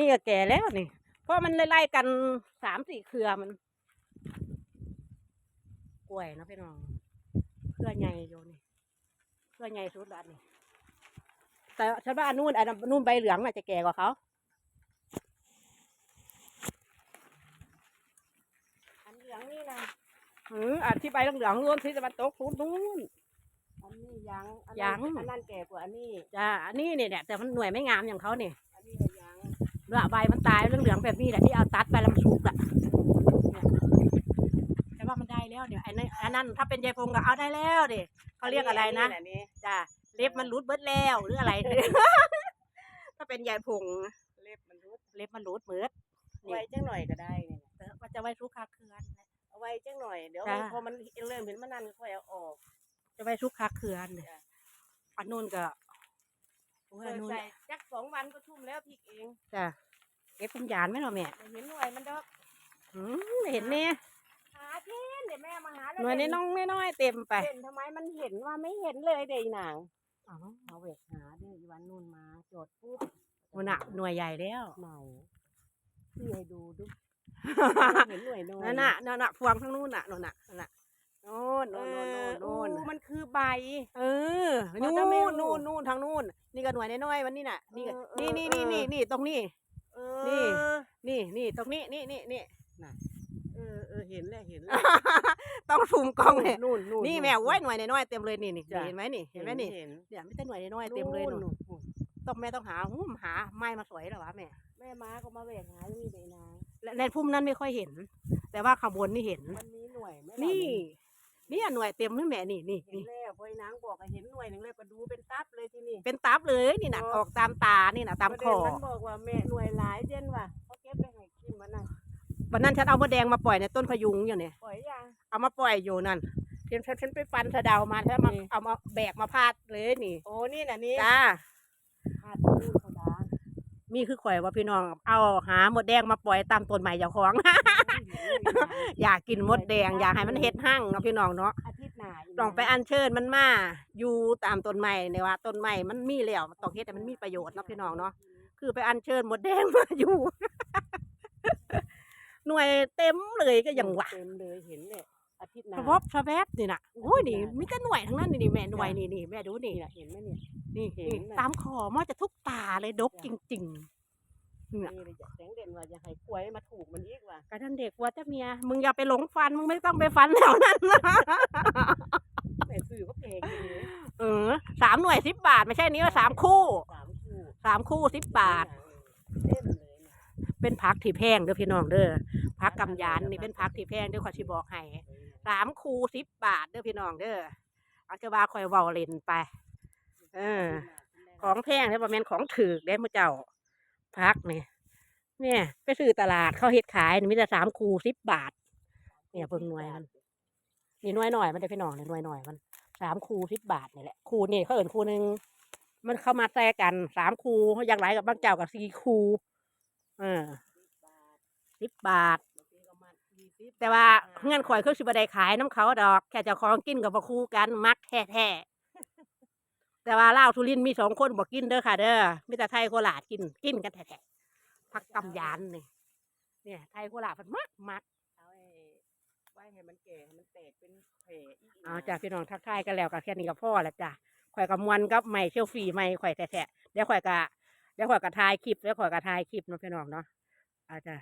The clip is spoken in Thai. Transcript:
นี้ก็แก่แล้วนี่ เพราะมันไล่ๆกันสามสี่เครือมัน กล้วยเนาะพี่น้อง เครือใหญ่อยู่นี่ เครือใหญ่สุดแล้วอันนี่แต่ฉันว่าอันนู่นอันนู่นใบเหลืองน่ะจะแก่กว่าเขาอันเหลืองนี่นะอืออันที่ใบเหลืองๆนู่นที่ตะวันตกนู่นนู่นอันนี้ยังอันยันั้นงอันนั้นแก่กว่าอันนี้จ้าอันนี้เนี่ยแต่มันหน่วยไม่งามอย่างเขาเนี่ยอันนี้ก็ ยังเนื้อใบมันตายเหลืองๆแบบนี้แหละที่เอาตัดไปแล้วมันสุกอะเนี่ยแต่ว่ามันได้แล้วเดี๋ยวไอ้นั่นอันนั้นถ้าเป็นยายพงก็เอาได้แล้วเด็เขาเรียกอะไรนะแหลนี่จ้าเล็บมันรุดเบิดแล้วหรืออะไร ถ้าเป็นยายพงเล็บมันรุดเล็บมันรุดเบิดนี่ไว้จังหน่อยก็ได้เนี่ยเออมันจะไว้ทุกคาเคือนแหละเอาไว้จังหน่อยเดี๋ยวจ้ะพอมันเริ่มเห็นมันนั่นค่อยเอาออก จะไว้ทุกคาเคือนเลยจ้ะอันนู้นก็โอ้ยเออันอนู้นใส่จักสองวันก็ชุ่มแล้วพริกเองจ้า เก็บเป็นยานไหมเนาะแม่ไม่เห็นหน่วยมันดอกอืมเห็นเนี่ยหาเช่นเดี๋ยวแม่มาหาแล้วหน่วยน้องๆน้อยๆเต็มไปเห็นทำไมมันเห็นว่าไม่เห็นเลยเด็กหนางอ๋อเอาเวกหาเด้ออีวันนู่นมาจดปุ๊บมันหนักหน่วยใหญ่แล้วไหนพี่ให้ดูดูเห็นหน่วยน้อยนั่นน่ะนั่นน่ะพวงทั้งนู้นน่ะนู่นน่ะนั่นน่ะโน่นโน่นโน่นโน่นโน่นเออมันคือใบ เออมันู่นนจะไม่นู่นรู้นู่นนู่นทางนู่นนี่ก็หน่วยน้อยๆวันนี้น่ะนี่ก็เออเออนี่นี่เอนี่อนี่นี่ตรงนี้เอ นี่อนี่นี่ตรงนี้นี่นี่นี่เออเออเห็นแล้วเห็นแล้ว ต้องซูมกล้องเลยนู่นนู่นนี่แม่ไว้หน่วยน้อยๆเต็มเลยนี่นี่จ้ะ เห็นไหมนี่เห็นไหมนี่เห็นเนี่ยไม่ใช่หน่วยน้อยๆเต็มเลยนู่นนู่นนู่นต้องแม่ต้องหาหุ้มหาไม้มาสวยเหรอวะแม่แม่ม้าก็มาแหวกหาอยู่นี่เลยนะและในพุ่มนั้นไม่ค่อยเห็น แต่ว่าข้างบนนี่เห็นมันมีหน่วยไหมล่ะนี่ นี่หน่วยเต็มเลยแม่นี่นี่เห็นนี่แล้วพอไอ้นางบอกอะเห็นหน่วยหนึ่งแล้วก็ดูเป็นตับเลยที่นี่เป็นตับเลยนี่นะอ๋อออกตามตานี่นะตามประคเด็นอมันบอกว่าแม่หน่วยหลายเจนว่ะเขาเก็บไปให้กินมันน่ะวันนั้นฉันเอามดแดงมาปล่อยในต้นพะยุงอยู่เนี่ยปล่อยยังเอามาปล่อยอยู่นั่นเพียงฉันฉันไปฟันสะเดามาแล้วมานี่เอามาแบกมาพาดเลยนี่โอ้นี่น่ะนี่จ้าพาดพูดเขาดามีคือข่อยว่าพี่น้องเอาหามดแดงมาปล่อยตามต้นใหม่เจ้าของ อยากกินมดแดงอยากให้มันเฮ็ดหั่งเนาะพี่น้องเนาะอาทิตย์หน้าอีกต้องไปอัญเชิญมันมาอยู่ตามต้นใหม่ในว่าต้นใหม่มันมีแล้วต้องเฮ็ดให้มันมีประโยชน์เนาะพี่น้องเนาะคือไปอัญเชิญมดแดงมาอยู่ หน่วยเต็มเลยก็ยังหวะเต็มเลยเห็นเลยอาทิตย์หน้า สะพบสะแวบนี่น่ะโอ้ยนี่มีแต่หน่วยทั้งนั้นนี่นี่แม่หน่วยนี่นี่แม่ดูนี่นี่น่ะเห็นไหมเนี่ย นี่เห็นนี่น่ะ ตามคอมอจะทุกตาเลยดกจริง ๆ เนี่ยนี่เลยอย่าแสงเด่นว่าอย่าให้กล้วยมาถูกมันอีกว่ะกระทันเด็กว่าแต่เมีย มึงอย่าไปหลงฟัน มึงไม่ต้องไปฟันแถวนั้นนะแม่ซื้อก็แพงอยู่เลยเออสามหน่วยสิบบาท ไม่ใช่นี้ว่าสามคู่สามคู่สามคู่สิบบาท เต็มเลยเนี่ยเป็นพักที่แพงเด้อพี่น้องเด้อพักกำยานนี่เป็นพักที่แพงเด้อขอชิบอกให้สามคูสิบบาทเด้อพี่น้องเด้ออาจจะว่าคอยเว้าเล่นไป เออ ของแพงเด้อบ่แม่นของถือเด้อมื้อเจ้า พักเนี่ยเนี่ยไปซื้อตลาดเขาเฮ็ดขายมีแต่สามคูสิบบาท เนี่ยเบิ่งหน่วยมันนี่หน่วยหน่อยมันได้อพี่น้องนี่หน่วยหน่อยมันสามคูสิบบาทนี่แหละคูนี่เขาเอินคูหนึ่งมันเข้ามาแทรกกันสามคูอย่างไรกับบางเจ้ากับสี่คูเออสิบบาท แต่ว่าเงื่อนข่อยคือสิบได้ขายน้ำเขาดอก แค่เจ้าของกินกับบ่คู่กันมักแท้ๆ แต่ว่าเล่าวทุลินทร์มีสองคนบอกกินเด้อค่ะ เด้อมีแต่ไทยโคราชกินกินกันแท้ๆพักกำยานนี่เนี่ยไทยโคราชมันมักมักเอาไอ้ไว้ให้มันแก่ให้มันแตกเป็นแผลอีกเอาจ้ะพี่น้องทักทายกันแล้วก็แค่นี้ก็พอแล้วจ้ะข่อยกับมวนกับไม่เชลฟรีไม่ข่อยแท้ๆเดี๋ยวข่อยกะเดี๋ยวข่อยกะถ่ายคลิปเดี๋ยวข่อยกะถ่ายคลิปเนาะพี่น้องเนาะอาจจะ